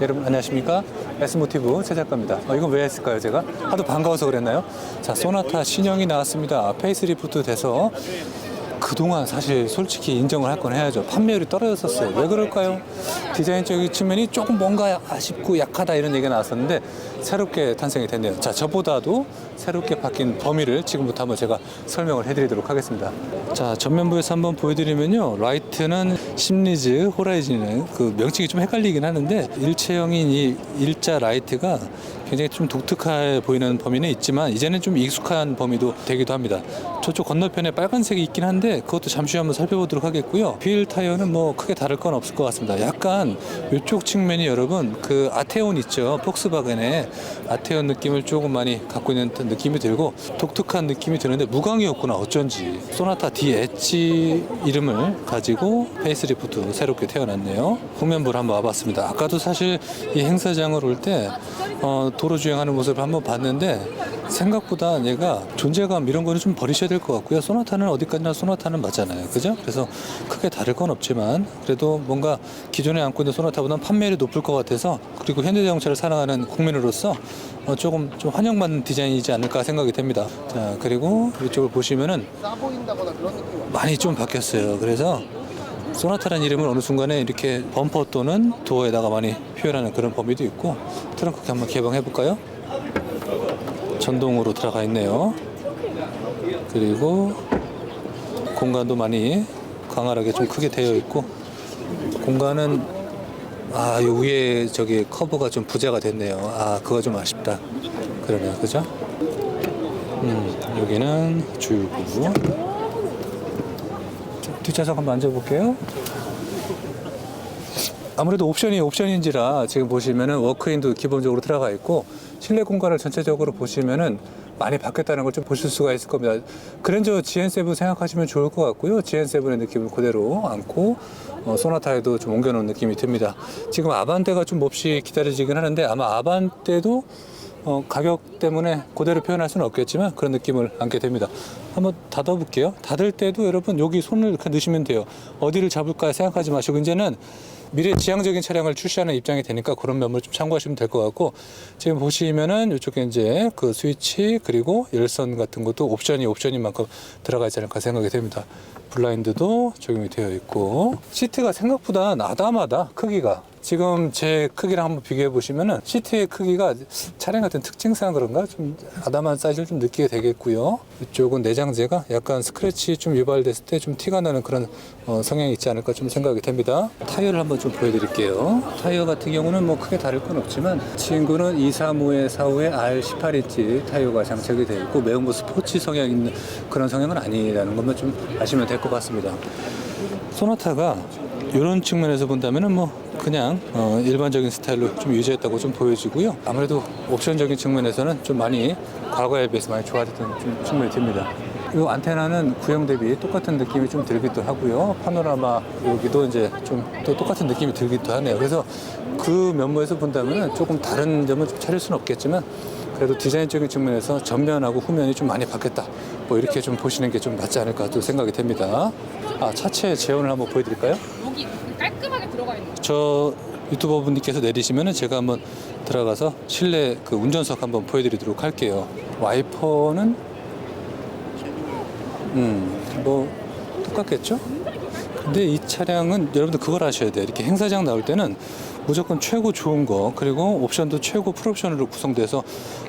여러분 안녕하십니까? S모티브 최 작가입니다. 어, 이건 왜 했을까요, 제가? 하도 반가워서 그랬나요? 자, 소나타 신형이 나왔습니다. 페이스리프트 돼서 그동안 사실 솔직히 인정을 할 건 해야죠. 판매율이 떨어졌었어요. 왜 그럴까요? 디자인적인 측면이 조금 뭔가 아쉽고 약하다 이런 얘기가 나왔었는데 새롭게 탄생이 됐네요. 자, 저보다도 새롭게 바뀐 범위를 지금부터 한번 제가 설명을 해드리도록 하겠습니다. 자, 전면부에서 한번 보여드리면요. 라이트는 심리즈, 호라이즌은 그 명칭이 좀 헷갈리긴 하는데 일체형인 이 일자 라이트가 굉장히 좀 독특해 보이는 범위는 있지만 이제는 좀 익숙한 범위도 되기도 합니다. 저쪽 건너편에 빨간색이 있긴 한데 그것도 잠시 한번 살펴보도록 하겠고요. 휠 타이어는 뭐 크게 다를 건 없을 것 같습니다. 약간 이쪽 측면이 여러분 그 아테온 있죠. 폭스바겐의 아테온 느낌을 조금 많이 갖고 있는 듯한 느낌이 들고 독특한 느낌이 드는데 무광이었구나 어쩐지 소나타 D 엣지 이름을 가지고 페이스리프트 새롭게 태어났네요. 후면부를 한번 와봤습니다. 아까도 사실 이 행사장을 올때 어, 도로 주행하는 모습을 한번 봤는데 생각보다 얘가 존재감 이런 거는 좀 버리셔야 될 것 같고요. 소나타는 어디까지나 소나타는 맞잖아요. 그죠? 그래서 크게 다를 건 없지만 그래도 뭔가 기존에 안고 있는 소나타보다는 판매율이 높을 것 같아서 그리고 현대자동차를 사랑하는 국민으로서 어, 조금 좀 환영받는 디자인이지 않을까 생각이 됩니다. 자, 그리고 이쪽을 보시면은 많이 좀 바뀌었어요. 그래서 소나타라는 이름을 어느 순간에 이렇게 범퍼 또는 도어에다가 많이 표현하는 그런 범위도 있고 트렁크 한번 개방해 볼까요? 전동으로 들어가 있네요. 그리고 공간도 많이 광활하게 좀 크게 되어 있고 공간은 아, 이 위에 저기 커브가 좀 부재가 됐네요. 아, 그거 좀 아쉽다. 그러네요. 그죠? 음, 여기는 주유구. 자, 뒷좌석 한번 앉아볼게요. 아무래도 옵션이 옵션인지라 지금 보시면은 워크인도 기본적으로 들어가 있고 실내 공간을 전체적으로 보시면은 많이 바뀌었다는 걸 좀 보실 수가 있을 겁니다. 그랜저 GN7 생각하시면 좋을 것 같고요. GN7의 느낌을 그대로 안고 어, 소나타에도 좀 옮겨놓은 느낌이 듭니다. 지금 아반떼가 좀 몹시 기다려지긴 하는데 아마 아반떼도 어, 가격 때문에 그대로 표현할 수는 없겠지만 그런 느낌을 안게 됩니다. 한번 닫아볼게요. 닫을 때도 여러분 여기 손을 이렇게 넣으시면 돼요. 어디를 잡을까 생각하지 마시고 이제는 미래 지향적인 차량을 출시하는 입장이 되니까 그런 면을 좀 참고하시면 될 것 같고 지금 보시면은 이쪽에 이제 그 스위치 그리고 열선 같은 것도 옵션이 옵션인 만큼 들어가 있지 않을까 생각이 됩니다. 블라인드도 적용이 되어 있고 시트가 생각보다 나다마다 크기가 지금 제 크기랑 한번 비교해 보시면은 시트의 크기가 차량 같은 특징상 그런가 좀 아담한 사이즈를 좀 느끼게 되겠고요. 이쪽은 내장 재가 약간 스크래치 좀 유발됐을 때 좀 티가 나는 그런 어, 성향이 있지 않을까 좀 생각이 됩니다. 타이어를 한번 좀 보여드릴게요. 타이어 같은 경우는 뭐 크게 다를 건 없지만 친구는 235에 45에 R18인치 타이어가 장착이 되어 있고 매우 뭐 스포츠 성향 있는 그런 성향은 아니라는 것만 좀 아시면 될 것 같습니다. 소나타가 이런 측면에서 본다면은 뭐 그냥 어, 일반적인 스타일로 좀 유지했다고 좀 보여지고요. 아무래도 옵션적인 측면에서는 좀 많이 과거에 비해서 많이 좋아졌던 좀 측면이 듭니다. 이 안테나는 구형 대비 똑같은 느낌이 좀 들기도 하고요. 파노라마 여기도 이제 좀 또 똑같은 느낌이 들기도 하네요. 그래서 그 면모에서 본다면은 조금 다른 점은 좀 찾을 수는 없겠지만 그래도 디자인적인 측면에서 전면하고 후면이 좀 많이 바뀌었다. 뭐 이렇게 좀 보시는 게 좀 맞지 않을까 또 생각이 됩니다. 아, 차체 재원을 한번 보여드릴까요? 여기 깔끔하게 들어가 있는 거. 저 유튜버 분들께서 내리시면은 제가 한번 들어가서 실내 그 운전석 한번 보여드리도록 할게요. 와이퍼는 음 뭐 똑같겠죠? 근데 이 차량은 여러분들 그걸 아셔야 돼요. 이렇게 행사장 나올 때는 무조건 최고 좋은 거 그리고 옵션도 최고 풀옵션으로 구성돼서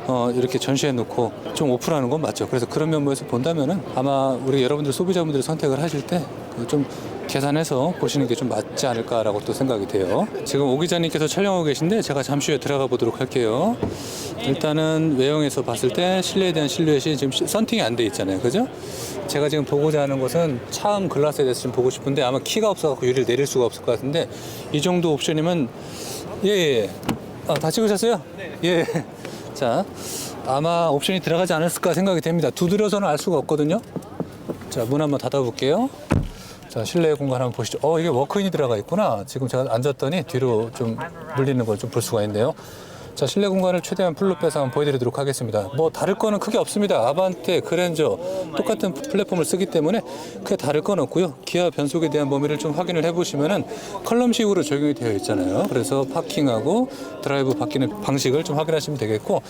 어, 이렇게 전시해 놓고 좀 오픈하는 건 맞죠. 그래서 그런 면모에서 본다면은 아마 우리 여러분들 소비자분들이 선택을 하실 때 좀 계산해서 보시는 게 좀 맞지 않을까라고 또 생각이 돼요. 지금 오 기자님께서 촬영하고 계신데 제가 잠시 후에 들어가 보도록 할게요. 일단은 외형에서 봤을 때 실내에 대한 실루엣이 지금 시- 선팅이 안 돼 있잖아요. 그죠? 제가 지금 보고자 하는 것은 차음 글라스에 대해서 좀 보고 싶은데 아마 키가 없어서 유리를 내릴 수가 없을 것 같은데 이 정도 옵션이면 예, 예. 아, 다 찍으셨어요? 예. 자, 아마 옵션이 들어가지 않았을까 생각이 됩니다. 두드려서는 알 수가 없거든요. 자, 문 한번 닫아볼게요. 자, 실내 공간 한번 보시죠. 어, 이게 워크인이 들어가 있구나. 지금 제가 앉았더니 뒤로 좀 물리는 걸 좀 볼 수가 있네요. 자 실내 공간을 최대한 풀로 빼서 한번 보여드리도록 하겠습니다. 뭐 다를 거는 크게 없습니다. 아반떼, 그랜저 똑같은 플랫폼을 쓰기 때문에 크게 다를 건 없고요. 기아 변속에 대한 범위를 좀 확인을 해보시면은 컬럼식으로 적용이 되어 있잖아요. 그래서 파킹하고 드라이브 바뀌는 방식을 좀 확인하시면 되겠고.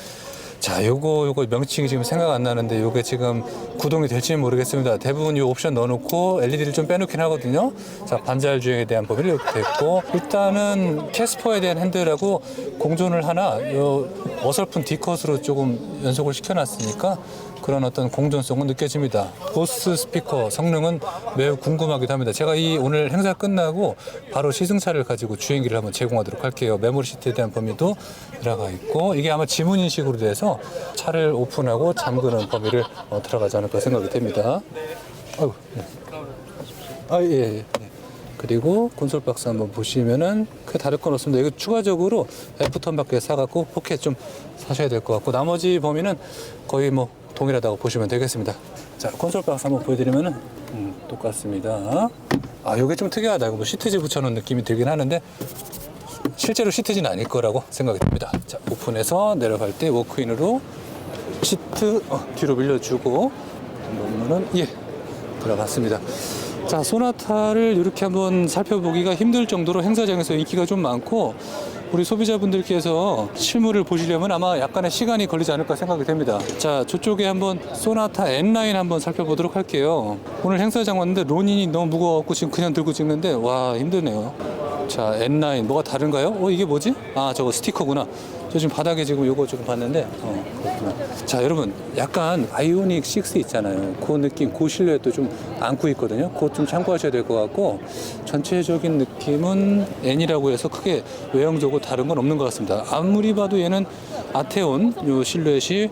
자, 요거 요거 명칭이 지금 생각 안 나는데 요게 지금 구동이 될지는 모르겠습니다. 대부분 요 옵션 넣어놓고 LED를 좀 빼놓긴 하거든요. 자, 반자율 주행에 대한 범위를 이렇게 됐고 일단은 캐스퍼에 대한 핸들하고 공존을 하나 요 어설픈 D컷으로 조금 연속을 시켜놨으니까 그런 어떤 공존성은 느껴집니다. 보스 스피커 성능은 매우 궁금하기도 합니다. 제가 이 오늘 행사 끝나고 바로 시승차를 가지고 주행기를 한번 제공하도록 할게요. 메모리 시트에 대한 범위도 들어가 있고 이게 아마 지문 인식으로 돼서 차를 오픈하고 잠그는 범위를 어, 들어가지 않을까 생각이 됩니다. 아유, 네. 아 예. 예. 네. 그리고 콘솔 박스 한번 보시면은 크게 다를 건 없습니다. 이거 추가적으로 F턴밖에 사갖고 포켓 좀 사셔야 될 것 같고 나머지 범위는 거의 뭐 동일하다고 보시면 되겠습니다. 자 콘솔 박스 한번 보여드리면은 음, 똑같습니다. 아 이게 좀 특이하다. 이거 뭐 시트지 붙여놓은 느낌이 들긴 하는데 실제로 시트지는 아닐 거라고 생각이 듭니다. 자 오픈해서 내려갈 때 워크인으로 시트 어, 뒤로 밀려주고 보면은 예 들어갔습니다. 자 소나타를 이렇게 한번 살펴보기가 힘들 정도로 행사장에서 인기가 좀 많고 우리 소비자분들께서 실물을 보시려면 아마 약간의 시간이 걸리지 않을까 생각이 됩니다. 자 저쪽에 한번 소나타 N9 한번 살펴보도록 할게요. 오늘 행사장 왔는데 론인이 너무 무거워갖고 지금 그냥 들고 찍는데 와 힘드네요. 자 N9 뭐가 다른가요? 어 이게 뭐지? 아 저거 스티커구나. 저 지금 바닥에 지금 요거 조금 봤는데 어 그렇구나. 자 여러분 약간 아이오닉 6 있잖아요. 그 느낌, 그 실루엣도 좀 안고 있거든요. 그것 좀 참고하셔야 될 것 같고 전체적인 느낌은 N이라고 해서 크게 외형적으로 다른 건 없는 것 같습니다. 아무리 봐도 얘는 아테온 요 실루엣이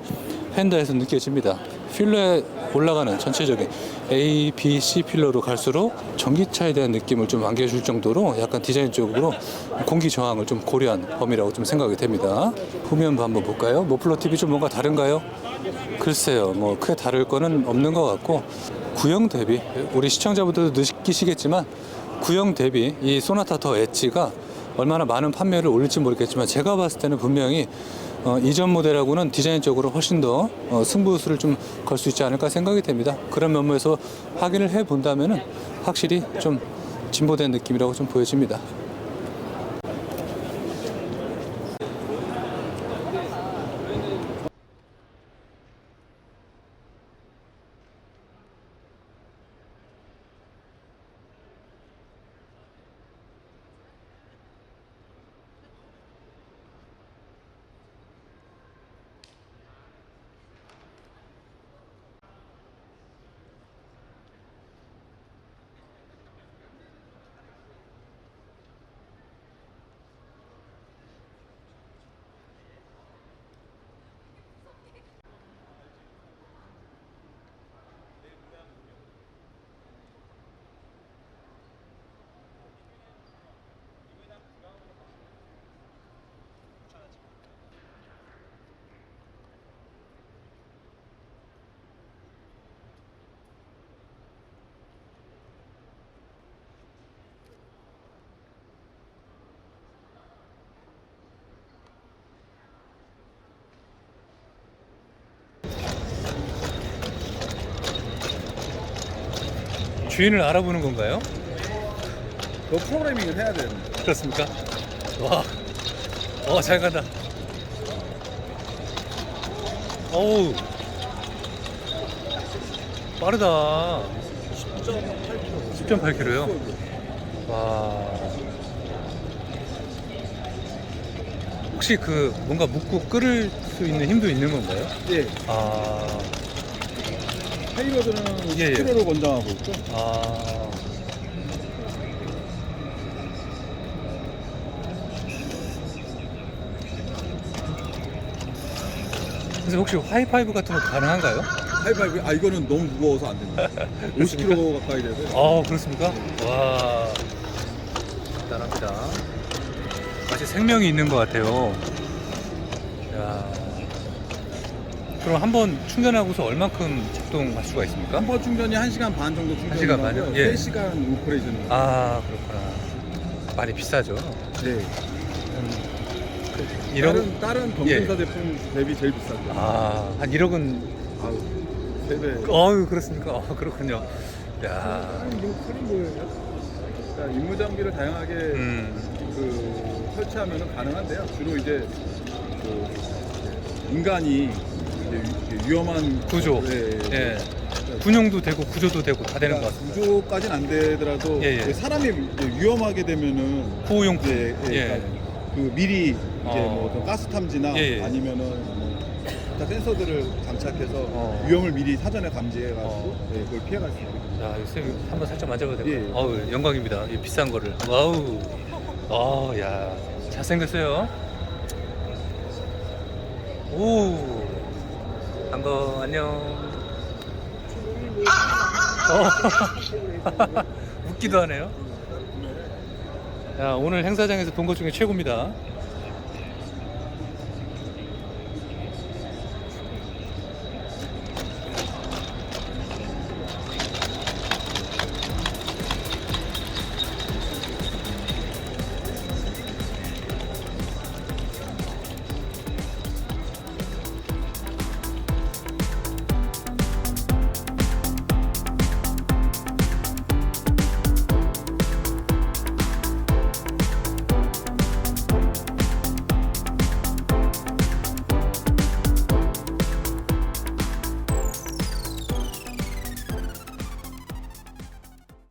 펜다에서 느껴집니다. 필러에 올라가는 전체적인 A, B, C 필러로 갈수록 전기차에 대한 느낌을 좀 안겨줄 정도로 약간 디자인적으로 공기 저항을 좀 고려한 범위라고 좀 생각이 됩니다. 후면 한번 볼까요? 모플러 TV 좀 뭔가 다른가요? 글쎄요, 뭐 크게 다를 거는 없는 것 같고 구형 대비 우리 시청자분들도 느끼시겠지만 구형 대비 이 소나타 더 엣지가 얼마나 많은 판매를 올릴지 모르겠지만 제가 봤을 때는 분명히 어, 이전 모델하고는 디자인적으로 훨씬 더 어, 승부수를 좀 걸 수 있지 않을까 생각이 됩니다. 그런 면모에서 확인을 해 본다면은 확실히 좀 진보된 느낌이라고 좀 보여집니다. 주인을 알아보는 건가요? 너 프로그래밍을 해야 되는데. 그렇습니까? 와, 어, 잘 간다. 어우, 빠르다. 10.8km요? 와. 혹시 그 뭔가 묶고 끓을 수 있는 힘도 있는 건가요? 예. 아, 하이로드는 예, 예. 10kg로 권장하고 있고. 아. 그래서 혹시 하이파이브 같은 것도 가능한가요? 하이파이브, 아, 이거는 너무 무거워서 안 됩니다. 50kg 가까이 돼서. 아 그렇습니까? 와 대단합니다. 마치 생명이 있는 것 같아요. 야. 그럼 한 번 충전하고서 얼만큼 작동할 수가 있습니까? 한 번 충전이 1시간 반 정도 충전이 시간 반이요? 예. 3시간 오퍼레이션. 아 그렇구나. 많이 비싸죠. 네. 한 이런 다른 다른 경쟁사 제품 대비 제일 비싸죠. 아, 한 1억은 아우 세 배. 어유 그렇습니까? 어, 그렇군요. 야. 이거 칼이 뭐예요? 그러니까 임무 장비를 다양하게 음. 그 설치하면 가능한데요. 주로 이제 그 인간이 이제 위- 위험한 구조. 예, 예. 예. 군용도 되고 구조도 되고 다 되는 것 같습니다. 구조까지는 안 되더라도 예, 예. 이제 사람이 이제 위험하게 되면은 구호용품. 예, 예, 예. 그러니까 그 미리 이제 어. 뭐 어떤 가스 탐지나 예, 예. 아니면은 뭐 기타 센서들을 장착해서 어. 위험을 미리 사전에 감지해가지고 어. 예, 그걸 피해갈 수 있는. 자, 선생님 한번 살짝 만져봐도 될까요? 예, 예. 어우, 영광입니다. 이 비싼 거를. 와우. 어, 야. 잘생겼어요. 오. 반가워. 안녕. 어. 웃기도 하네요. 야, 오늘 행사장에서 본 것 중에 최고입니다.